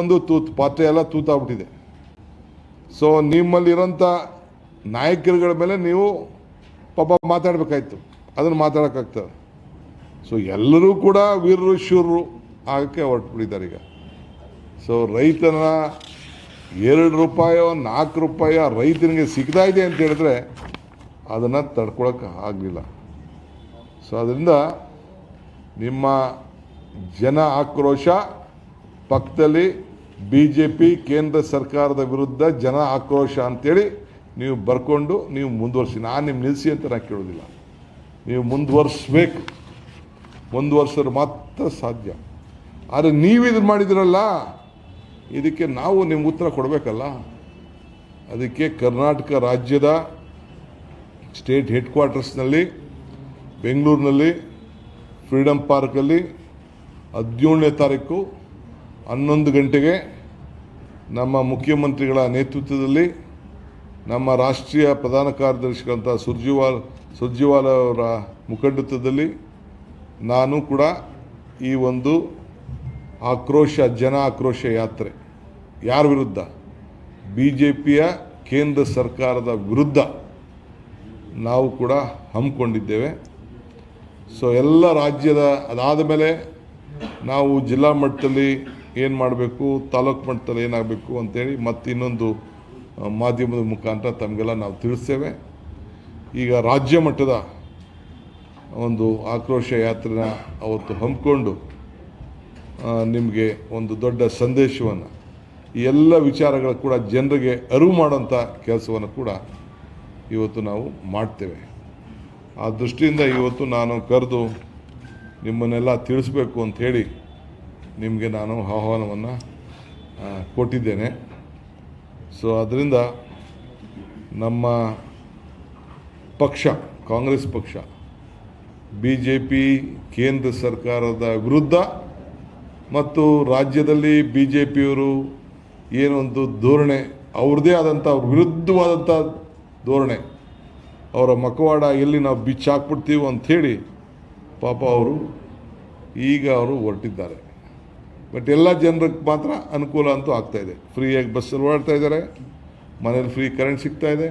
ಒಂದು ತೂತು, ಪಾತ್ರೆ ಎಲ್ಲ ತೂತಾಗ್ಬಿಟ್ಟಿದೆ. ಸೊ ನಿಮ್ಮಲ್ಲಿರೋಂಥ ನಾಯಕರುಗಳ ಮೇಲೆ ನೀವು ಪಾಪ ಮಾತಾಡಬೇಕಾಯ್ತು. ಅದನ್ನು ಮಾತಾಡೋಕ್ಕಾಗ್ತದೆ ಸೊ ಎಲ್ಲರೂ ಕೂಡ ವೀರರು, ಶೂರರು ಆಗಕ್ಕೆ ಹೊರಟ್ಬಿಟ್ಟಿದ್ದಾರೆ ಈಗ. ಸೊ ರೈತನ ಎರಡು ರೂಪಾಯೋ, ನಾಲ್ಕು ರೂಪಾಯೋ ರೈತನಿಗೆ ಸಿಗ್ತಾ ಇದೆ ಅಂತ ಹೇಳಿದ್ರೆ ಅದನ್ನು ತಡ್ಕೊಳಕ್ಕೆ ಆಗಲಿಲ್ಲ. ಸೊ ಅದರಿಂದ ನಿಮ್ಮ ಜನ ಆಕ್ರೋಶ ಪಕ್ಕದಲ್ಲಿ ಬಿ ಜೆ ಪಿ ಕೇಂದ್ರ ಸರ್ಕಾರದ ವಿರುದ್ಧ ಜನ ಆಕ್ರೋಶ ಅಂತೇಳಿ ನೀವು ಬರ್ಕೊಂಡು ನೀವು ಮುಂದುವರಿಸಿ. ನಾನು ನಿಮ್ಮ ನಿಲ್ಲಿಸಿ ಅಂತ ನಾನು ಕೇಳೋದಿಲ್ಲ. ನೀವು ಮುಂದುವರಿಸ್ಬೇಕು. ಮುಂದುವರ್ಸೋರು ಮಾತ್ರ ಸಾಧ್ಯ. ಆದರೆ ನೀವು ಇದನ್ನು ಮಾಡಿದಿರಲ್ಲ, ಇದಕ್ಕೆ ನಾವು ನಿಮ್ಗೆ ಉತ್ತರ ಕೊಡಬೇಕಲ್ಲ. ಅದಕ್ಕೆ ಕರ್ನಾಟಕ ರಾಜ್ಯದ ಸ್ಟೇಟ್ ಹೆಡ್ ಕ್ವಾರ್ಟರ್ಸ್ನಲ್ಲಿ ಬೆಂಗಳೂರಿನಲ್ಲಿ ಫ್ರೀಡಮ್ ಪಾರ್ಕಲ್ಲಿ ಹದಿನೇಳನೇ ತಾರೀಕು ಹನ್ನೊಂದು ಗಂಟೆಗೆ ನಮ್ಮ ಮುಖ್ಯಮಂತ್ರಿಗಳ ನೇತೃತ್ವದಲ್ಲಿ ನಮ್ಮ ರಾಷ್ಟ್ರೀಯ ಪ್ರಧಾನ ಕಾರ್ಯದರ್ಶಿಗಳಂಥ ಸುರ್ಜಿವಾಲ್, ಸುರ್ಜಿವಾಲ ಅವರ ಮುಖಂಡತ್ವದಲ್ಲಿ ನಾನು ಕೂಡ ಈ ಒಂದು ಆಕ್ರೋಶ, ಜನ ಆಕ್ರೋಶ ಯಾತ್ರೆ. ಯಾರ ವಿರುದ್ಧ? ಬಿ ಜೆ ಪಿಯ ಕೇಂದ್ರ ಸರ್ಕಾರದ ವಿರುದ್ಧ ನಾವು ಕೂಡ ಹಮ್ಮಿಕೊಂಡಿದ್ದೇವೆ. ಸೊ ಎಲ್ಲ ರಾಜ್ಯದ ಅದಾದ ಮೇಲೆ ನಾವು ಜಿಲ್ಲಾ ಮಟ್ಟದಲ್ಲಿ ಏನು ಮಾಡಬೇಕು, ತಾಲೂಕು ಮಟ್ಟದಲ್ಲಿ ಏನಾಗಬೇಕು ಅಂತೇಳಿ ಮತ್ತೆ ಇನ್ನೊಂದು ಮಾಧ್ಯಮದ ಮುಖಾಂತರ ತಮಗೆಲ್ಲ ನಾವು ತಿಳಿಸ್ತೇವೆ. ಈಗ ರಾಜ್ಯ ಮಟ್ಟದ ಒಂದು ಆಕ್ರೋಶ ಯಾತ್ರೆನ ಅವತ್ತು ಹಮ್ಮಿಕೊಂಡು ನಿಮಗೆ ಒಂದು ದೊಡ್ಡ ಸಂದೇಶವನ್ನು ಎಲ್ಲ ವಿಚಾರಗಳು ಕೂಡ ಜನರಿಗೆ ಅರಿವು ಮಾಡೋಂಥ ಕೆಲಸವನ್ನು ಕೂಡ ಇವತ್ತು ನಾವು ಮಾಡ್ತೇವೆ. ಆ ದೃಷ್ಟಿಯಿಂದ ಇವತ್ತು ನಾನು ಕರೆದು ನಿಮ್ಮನ್ನೆಲ್ಲ ತಿಳಿಸ್ಬೇಕು ಹೇಳಿ ನಿಮಗೆ ನಾನು ಆಹ್ವಾನವನ್ನು ಕೊಟ್ಟಿದ್ದೇನೆ. ಸೊ ಅದರಿಂದ ನಮ್ಮ ಪಕ್ಷ, ಕಾಂಗ್ರೆಸ್ ಪಕ್ಷ ಬಿ ಜೆ ಪಿ ಕೇಂದ್ರ ಸರ್ಕಾರದ ವಿರುದ್ಧ ಮತ್ತು ರಾಜ್ಯದಲ್ಲಿ ಬಿ ಜೆ ಪಿಯವರು ಏನೊಂದು ಧೋರಣೆ, ಅವ್ರದ್ದೇ ಆದಂಥ ವಿರುದ್ಧವಾದಂಥ ಧೋರಣೆ, ಅವರ ಮಕವಾಡ ಎಲ್ಲಿ ನಾವು ಬಿಚ್ಚಾಕ್ಬಿಡ್ತೀವಿ ಅಂಥೇಳಿ ಪಾಪ ಅವರು ಈಗ ಅವರು ಹೊರಟಿದ್ದಾರೆ. ಬಟ್ ಎಲ್ಲ ಜನರಿಗೆ ಮಾತ್ರ ಅನುಕೂಲ ಅಂತೂ ಆಗ್ತಾಯಿದೆ ಫ್ರೀಯಾಗಿ ಬಸ್ಸಲ್ಲಿ ಓಡಾಡ್ತಾ ಇದ್ದಾರೆ. ಮನೇಲಿ ಫ್ರೀ ಕರೆಂಟ್ ಸಿಗ್ತಾ ಇದೆ.